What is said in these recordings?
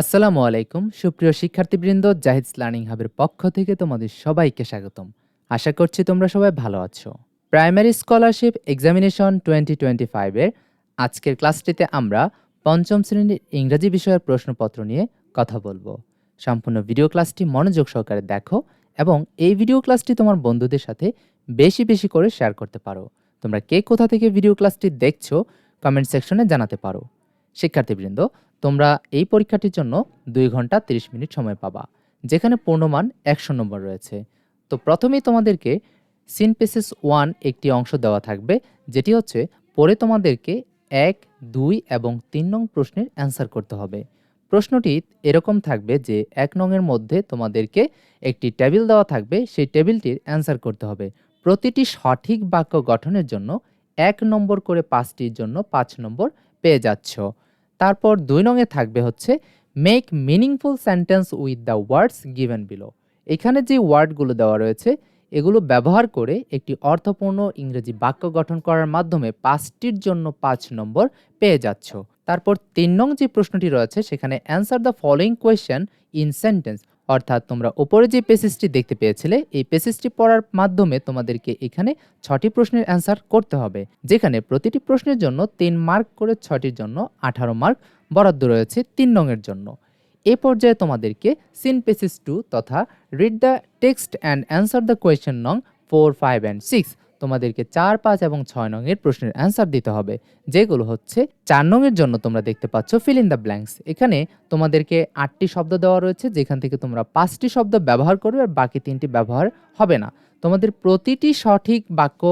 আসসালামু আলাইকুম, সুপ্রিয় শিক্ষার্থীবৃন্দ, জাহিদ লার্নিং হাবের পক্ষ থেকে তোমাদের সবাইকে স্বাগতম। আশা করছি তোমরা সবাই ভালো আছো। Primary scholarship examination twenty twenty ফাইভের আজকের ক্লাসটিতে আমরা পঞ্চম শ্রেণির ইংরাজি বিষয়ের প্রশ্নপত্র নিয়ে কথা বলব। সম্পূর্ণ ভিডিও ক্লাসটি মনোযোগ সহকারে দেখো এবং এই ভিডিও ক্লাসটি তোমার বন্ধুদের সাথে বেশি বেশি করে শেয়ার করতে পারো। তোমরা কে কোথা থেকে ভিডিও ক্লাসটি দেখছ, কমেন্ট সেকশনে জানাতে পারো। শিক্ষার্থীবৃন্দ, তোমরা এই পরীক্ষাটির জন্য দুই ঘণ্টা তিরিশ মিনিট সময় পাবা, যেখানে পূর্ণমান একশো নম্বর রয়েছে। তো প্রথমেই তোমাদেরকে সিনপেসিস ওয়ান একটি অংশ দেওয়া থাকবে, যেটি হচ্ছে পরে তোমাদেরকে এক, দুই এবং তিন নং প্রশ্নের অ্যান্সার করতে হবে। প্রশ্নটি এরকম থাকবে যে এক নংয়ের মধ্যে তোমাদেরকে একটি টেবিল দেওয়া থাকবে, সেই টেবিলটির অ্যান্সার করতে হবে। প্রতিটি সঠিক বাক্য গঠনের জন্য এক নম্বর করে পাঁচটির জন্য পাঁচ নম্বর পেয়ে যাচ্ছ। তারপর দুই নংয়ে থাকবে হচ্ছে make meaningful sentence with the words given below এখানে যে ওয়ার্ডগুলো দেওয়া রয়েছে, এগুলো ব্যবহার করে একটি অর্থপূর্ণ ইংরেজি বাক্য গঠন করার মাধ্যমে পাঁচটির জন্য পাঁচ নম্বর পেয়ে যাচ্ছ। তারপর তিন নং যে প্রশ্নটি রয়েছে, সেখানে answer the following question in sentence অর্থাৎ তোমরা উপরে যে পেসেজটি দেখতে পেয়েছিলে, এই পেসেজটি পড়ার মাধ্যমে তোমাদেরকে এখানে ছটি প্রশ্নের অ্যান্সার করতে হবে, যেখানে প্রতিটি প্রশ্নের জন্য তিন মার্ক করে ছটির জন্য আঠারো মার্ক বরাদ্দ রয়েছে তিন নংয়ের জন্য। এ পর্যায়ে তোমাদেরকে সিন পেসেজ টু তথা read the text and answer the question নং ফোর ফাইভ অ্যান্ড সিক্স তোমাদেরকে চার, পাঁচ এবং ছয় নংয়ের প্রশ্নের অ্যান্সার দিতে হবে, যেগুলো হচ্ছে চার নংয়ের জন্য তোমরা দেখতে পাচ্ছ ফিল ইন দ্য ব্ল্যাঙ্কস এখানে তোমাদেরকে আটটি শব্দ দেওয়া রয়েছে, যেখান থেকে তোমরা পাঁচটি শব্দ ব্যবহার করবে আর বাকি তিনটি ব্যবহার হবে না। তোমাদের প্রতিটি সঠিক বাক্য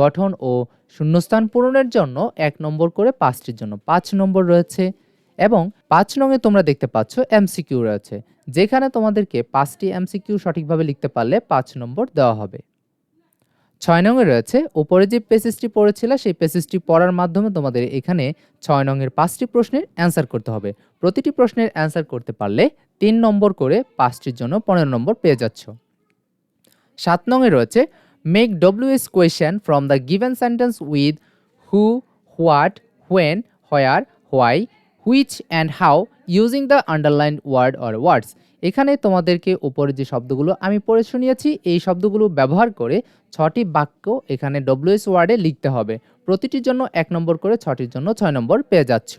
গঠন ও শূন্যস্থান পূরণের জন্য এক নম্বর করে পাঁচটির জন্য পাঁচ নম্বর রয়েছে এবং পাঁচ নংয়ে তোমরা দেখতে পাচ্ছ এমসিকিউ রয়েছে, যেখানে তোমাদেরকে পাঁচটি এমসিকিউ সঠিকভাবে লিখতে পারলে পাঁচ নম্বর দেওয়া হবে। ছয় নংয়ে রয়েছে উপরে যে পেসেজটি পড়েছিল, সেই পেসেজটি পড়ার মাধ্যমে তোমাদের এখানে ছয় নংয়ের পাঁচটি প্রশ্নের অ্যান্সার করতে হবে। প্রতিটি প্রশ্নের অ্যান্সার করতে পারলে তিন নম্বর করে পাঁচটির জন্য পনেরো নম্বর পেয়ে যাচ্ছ। সাত নংয়ে রয়েছে make WH question from the given sentence with who what when where why which and how using the underline word or words এখানে তোমাদেরকে উপরে যে শব্দগুলো আমি পড়ে শুনিয়েছি, এই শব্দগুলো ব্যবহার করে ছটি বাক্য এখানে ডব্লিউএস ওয়ার্ডে লিখতে হবে। প্রতিটির জন্য এক নম্বর করে ছটির জন্য ছয় নম্বর পেয়ে যাচ্ছ।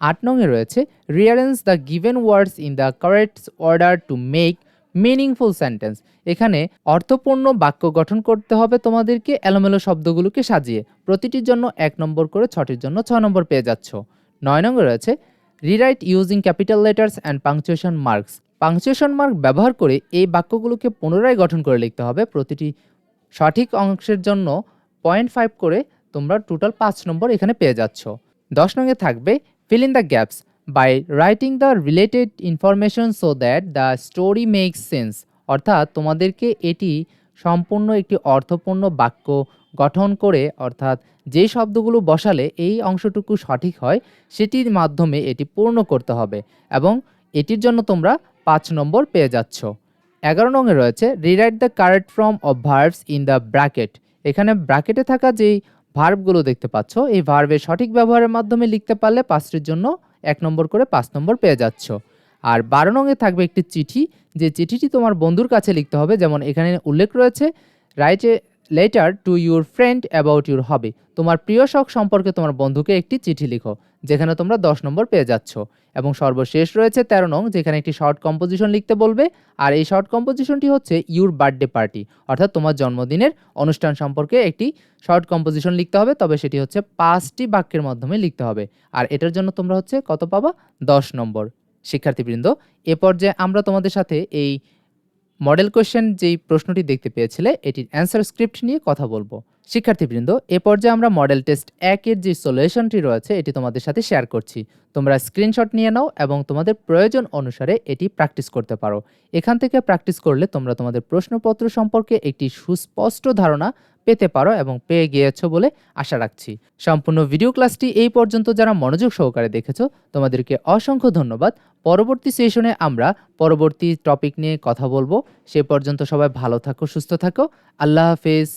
আট নংয়ে রয়েছে rearrange the given words in the correct order to make meaningful sentence এখানে অর্থপূর্ণ বাক্য গঠন করতে হবে তোমাদেরকে এলোমেলো শব্দগুলোকে সাজিয়ে। প্রতিটির জন্য এক নম্বর করে ছটির জন্য ছয় নম্বর পেয়ে যাচ্ছ। নয় নম্বর রয়েছে rewrite using capital letters and punctuation marks punctuation mark ব্যবহার করে এই বাক্যগুলোকে পুনরায় গঠন করে লিখতে হবে। প্রতিটি সঠিক অংশের জন্য পয়েন্ট ফাইভ করে তোমরা টোটাল পাঁচ নম্বর এখানে পেয়ে যাচ্ছ। দশ নঙ্গে থাকবে fill in the gaps by writing the related information so that the story makes sense অর্থাৎ তোমাদেরকে এটি সম্পূর্ণ একটি অর্থপূর্ণ বাক্য গঠন করে, অর্থাৎ যে শব্দগুলো বসালে এই অংশটুকু সঠিক হয়, সেটির মাধ্যমে এটি পূর্ণ করতে হবে। এবং এটির জন্য তোমরা পাঁচ নম্বর পেয়ে যাচ্ছ। এগারো নঙে রয়েছে rewrite the correct form of verbs in the bracket এখানে ব্র্যাকেটে থাকা যেই ভার্বগুলো দেখতে পাচ্ছ, এই ভার্বের সঠিক ব্যবহারের মাধ্যমে লিখতে পারলে পাঁচটির জন্য এক নম্বর করে পাঁচ নম্বর পেয়ে যাচ্ছ। আর বারো নঙে থাকবে একটি চিঠি, যে চিঠিটি তোমার বন্ধুর কাছে লিখতে হবে, যেমন এখানে উল্লেখ রয়েছে write letter to your friend about your hobby তোমার প্রিয় শখ সম্পর্কে তোমার বন্ধুকে একটি চিঠি লিখো, যেখানে তোমরা দশ নম্বর পেয়ে যাচ্ছ। এবং সর্বশেষ রয়েছে তেরো নং, যেখানে একটি শর্ট কম্পোজিশন লিখতে বলবে। আর এই শর্ট কম্পোজিশনটি হচ্ছে ইউর বার্থডে পার্টি অর্থাৎ তোমার জন্মদিনের অনুষ্ঠান সম্পর্কে একটি শর্ট কম্পোজিশন লিখতে হবে, তবে সেটি হচ্ছে পাঁচটি বাক্যের মাধ্যমে লিখতে হবে। আর এটার জন্য তোমরা হচ্ছে কত পাবা? দশ নম্বর। শিক্ষার্থীবৃন্দ, এ পর্যায়ে আমরা তোমাদের সাথে এই মডেল কোয়েশ্চেন যেই প্রশ্নটি দেখতে পেয়েছিলে, এটির অ্যান্সার স্ক্রিপ্ট নিয়ে কথা বলব। শিক্ষার্থীবৃন্দ, এ পর্যায়ে আমরা মডেল টেস্ট একের যে সলিউশনটি রয়েছে, এটি তোমাদের সাথে শেয়ার করছি। তোমরা স্ক্রিনশট নিয়ে নাও এবং তোমাদের প্রয়োজন অনুসারে এটি প্র্যাকটিস করতে পারো। এখান থেকে প্র্যাকটিস করলে তোমরা তোমাদের প্রশ্নপত্র সম্পর্কে একটি সুস্পষ্ট ধারণা পেতে পারো এবং পেয়ে গিয়েছো বলে আশা রাখছি। সম্পূর্ণ ভিডিও ক্লাসটি এই পর্যন্ত যারা মনোযোগ সহকারে দেখেছ, তোমাদেরকে অসংখ্য ধন্যবাদ। পরবর্তী সেশনে আমরা পরবর্তী টপিক নিয়ে কথা বলব। সে পর্যন্ত সবাই ভালো থাকো, সুস্থ থাকো। আল্লাহ হাফেজ।